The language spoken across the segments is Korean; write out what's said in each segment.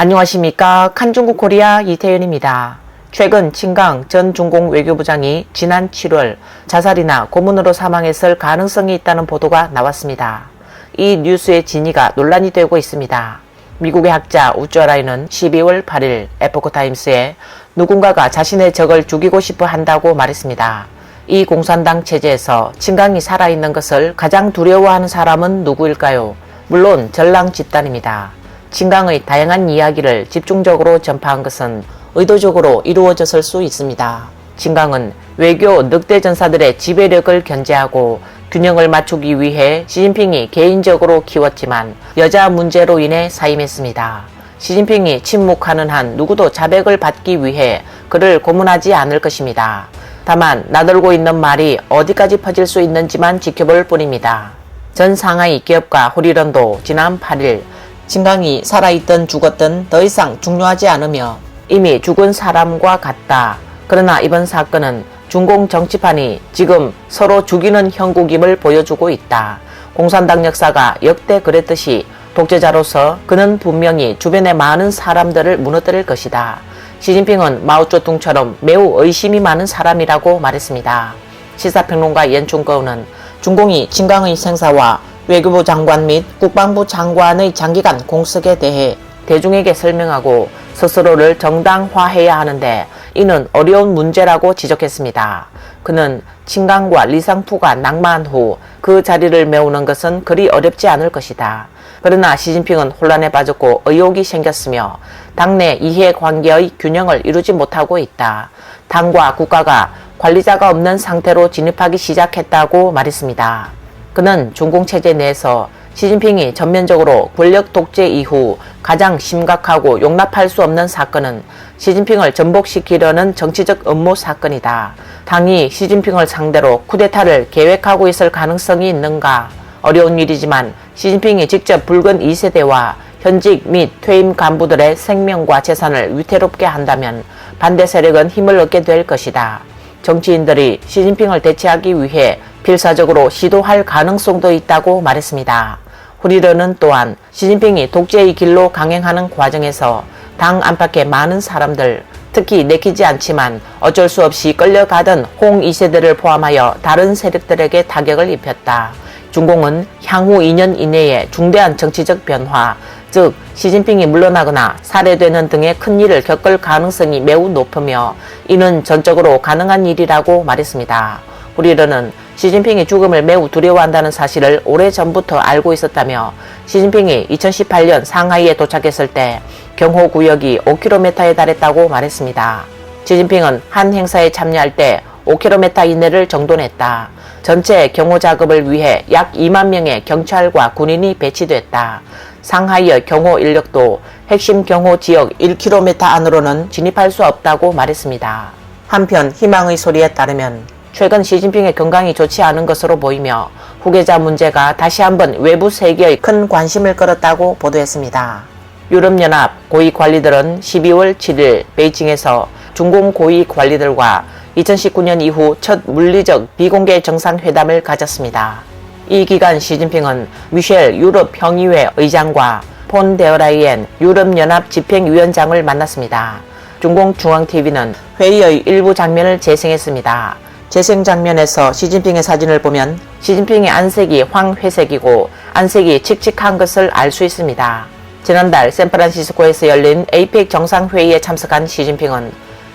안녕하십니까. 칸중국 코리아 이태현입니다. 최근 친강 전 중공 외교부장이 지난 7월 자살이나 고문으로 사망했을 가능성이 있다는 보도가 나왔습니다. 이 뉴스의 진위가 논란이 되고 있습니다. 미국의 학자 우쩌라이는 12월 8일 에포크타임스에 누군가가 자신의 적을 죽이고 싶어 한다고 말했습니다. 이 공산당 체제에서 친강이 살아있는 것을 가장 두려워하는 사람은 누구일까요? 물론 전랑 집단입니다. 진강의 다양한 이야기를 집중적으로 전파한 것은 의도적으로 이루어졌을 수 있습니다. 진강은 외교 늑대 전사들의 지배력을 견제하고 균형을 맞추기 위해 시진핑이 개인적으로 키웠지만 여자 문제로 인해 사임했습니다. 시진핑이 침묵하는 한 누구도 자백을 받기 위해 그를 고문하지 않을 것입니다. 다만 나돌고 있는 말이 어디까지 퍼질 수 있는지만 지켜볼 뿐입니다. 전 상하이 기업가 호리런도 지난 8일 진강이 살아있든 죽었든 더 이상 중요하지 않으며 이미 죽은 사람과 같다. 그러나 이번 사건은 중공 정치판이 지금 서로 죽이는 형국임을 보여주고 있다. 공산당 역사가 역대 그랬듯이 독재자로서 그는 분명히 주변의 많은 사람들을 무너뜨릴 것이다. 시진핑은 마오쩌둥처럼 매우 의심이 많은 사람이라고 말했습니다. 시사평론가 연충거우는 중공이 진강의 생사와 외교부 장관 및 국방부 장관의 장기간 공석에 대해 대중에게 설명하고 스스로를 정당화해야 하는데 이는 어려운 문제라고 지적했습니다. 그는 친강과 리상푸가 낭만 후그 자리를 메우는 것은 그리 어렵지 않을 것이다. 그러나 시진핑은 혼란에 빠졌고 의혹이 생겼으며 당내 이해 관계의 균형을 이루지 못하고 있다. 당과 국가가 관리자가 없는 상태로 진입하기 시작했다고 말했습니다. 그는 중공체제 내에서 시진핑이 전면적으로 권력 독재 이후 가장 심각하고 용납할 수 없는 사건은 시진핑을 전복시키려는 정치적 음모 사건이다. 당이 시진핑을 상대로 쿠데타를 계획하고 있을 가능성이 있는가? 어려운 일이지만 시진핑이 직접 붉은 2세대와 현직 및 퇴임 간부들의 생명과 재산을 위태롭게 한다면 반대 세력은 힘을 얻게 될 것이다. 정치인들이 시진핑을 대체하기 위해 필사적으로 시도할 가능성도 있다고 말했습니다. 후리르는 또한 시진핑이 독재의 길로 강행하는 과정에서 당 안팎의 많은 사람들, 특히 내키지 않지만 어쩔 수 없이 끌려가던 홍 2세들을 포함하여 다른 세력들에게 타격을 입혔다. 중공은 향후 2년 이내에 중대한 정치적 변화, 즉 시진핑이 물러나거나 살해되는 등의 큰 일을 겪을 가능성이 매우 높으며 이는 전적으로 가능한 일이라고 말했습니다. 후리르는 시진핑이 죽음을 매우 두려워한다는 사실을 오래전부터 알고 있었다며 시진핑이 2018년 상하이에 도착했을 때 경호 구역이 5km에 달했다고 말했습니다. 시진핑은 한 행사에 참여할 때 5km 이내를 정돈했다. 전체 경호 작업을 위해 약 2만 명의 경찰과 군인이 배치됐다. 상하이의 경호 인력도 핵심 경호 지역 1km 안으로는 진입할 수 없다고 말했습니다. 한편 희망의 소리에 따르면 최근 시진핑의 건강이 좋지 않은 것으로 보이며 후계자 문제가 다시 한번 외부 세계의 큰 관심을 끌었다고 보도했습니다. 유럽연합 고위 관리들은 12월 7일 베이징에서 중공 고위 관리들과 2019년 이후 첫 물리적 비공개 정상회담을 가졌습니다. 이 기간 시진핑은 미셸 유럽 평의회 의장과 폰 데어라이엔 유럽연합 집행위원장을 만났습니다. 중공중앙TV는 회의의 일부 장면을 재생했습니다. 재생 장면에서 시진핑의 사진을 보면 시진핑의 안색이 황회색이고 안색이 칙칙한 것을 알 수 있습니다. 지난달 샌프란시스코에서 열린 APEC 정상회의에 참석한 시진핑은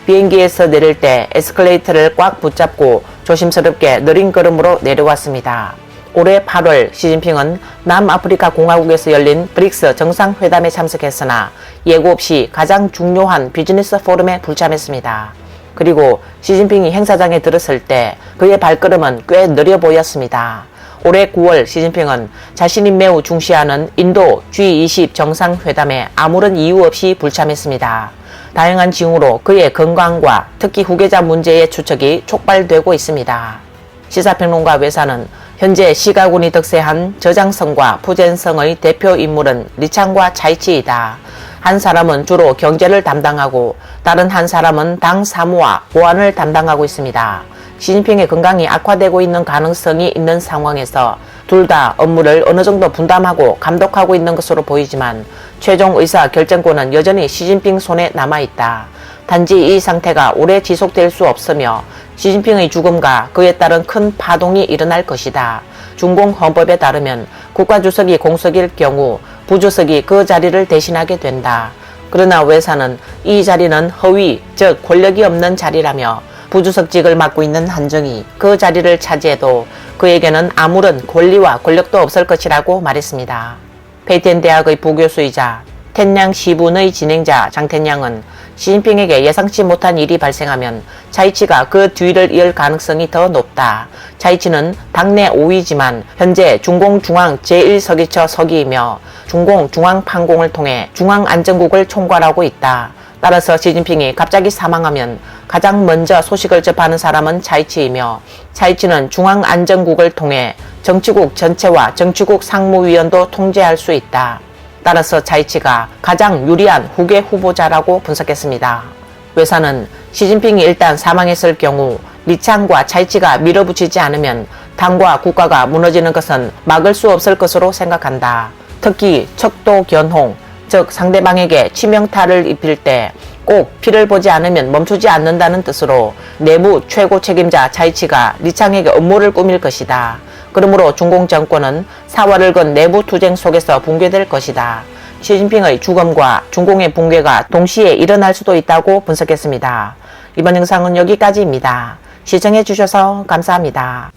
비행기에서 내릴 때 에스컬레이터를 꽉 붙잡고 조심스럽게 느린 걸음으로 내려왔습니다. 올해 8월 시진핑은 남아프리카 공화국에서 열린 브릭스 정상회담에 참석했으나 예고 없이 가장 중요한 비즈니스 포럼에 불참했습니다. 그리고 시진핑이 행사장에 들었을 때 그의 발걸음은 꽤 느려 보였습니다. 올해 9월 시진핑은 자신이 매우 중시하는 인도 G20 정상회담에 아무런 이유 없이 불참했습니다. 다양한 징후로 그의 건강과 특히 후계자 문제의 추측이 촉발되고 있습니다. 시사평론가 외사는 현재 시가군이 득세한 저장성과 푸젠성의 대표 인물은 리창과 차이치이다. 한 사람은 주로 경제를 담당하고 다른 한 사람은 당 사무와 보안을 담당하고 있습니다. 시진핑의 건강이 악화되고 있는 가능성이 있는 상황에서 둘 다 업무를 어느 정도 분담하고 감독하고 있는 것으로 보이지만 최종 의사 결정권은 여전히 시진핑 손에 남아 있다. 단지 이 상태가 오래 지속될 수 없으며 시진핑의 죽음과 그에 따른 큰 파동이 일어날 것이다. 중공 헌법에 따르면 국가주석이 공석일 경우 부주석이 그 자리를 대신하게 된다. 그러나 외사는 이 자리는 허위, 즉 권력이 없는 자리라며 부주석직을 맡고 있는 한정이 그 자리를 차지해도 그에게는 아무런 권리와 권력도 없을 것이라고 말했습니다. 페이텐 대학의 부교수이자 텐양 시분의 진행자 장텐양은 시진핑에게 예상치 못한 일이 발생하면 차이치가 그 뒤를 이을 가능성이 더 높다. 차이치는 당내 5위지만 현재 중공중앙 제1서기처 서기이며 중공중앙판공을 통해 중앙안전국을 총괄하고 있다. 따라서 시진핑이 갑자기 사망하면 가장 먼저 소식을 접하는 사람은 차이치이며 차이치는 중앙안전국을 통해 정치국 전체와 정치국 상무위원도 통제할 수 있다. 따라서 차이치가 가장 유리한 후계 후보자라고 분석했습니다. 외사는 시진핑이 일단 사망했을 경우 리창과 차이치가 밀어붙이지 않으면 당과 국가가 무너지는 것은 막을 수 없을 것으로 생각한다. 특히 척도 견홍, 즉 상대방에게 치명타를 입힐 때 꼭 피를 보지 않으면 멈추지 않는다는 뜻으로 내무 최고 책임자 차이치가 리창에게 업무를 꾸밀 것이다. 그러므로 중공 정권은 사활을 건 내부 투쟁 속에서 붕괴될 것이다. 시진핑의 죽음과 중공의 붕괴가 동시에 일어날 수도 있다고 분석했습니다. 이번 영상은 여기까지입니다. 시청해 주셔서 감사합니다.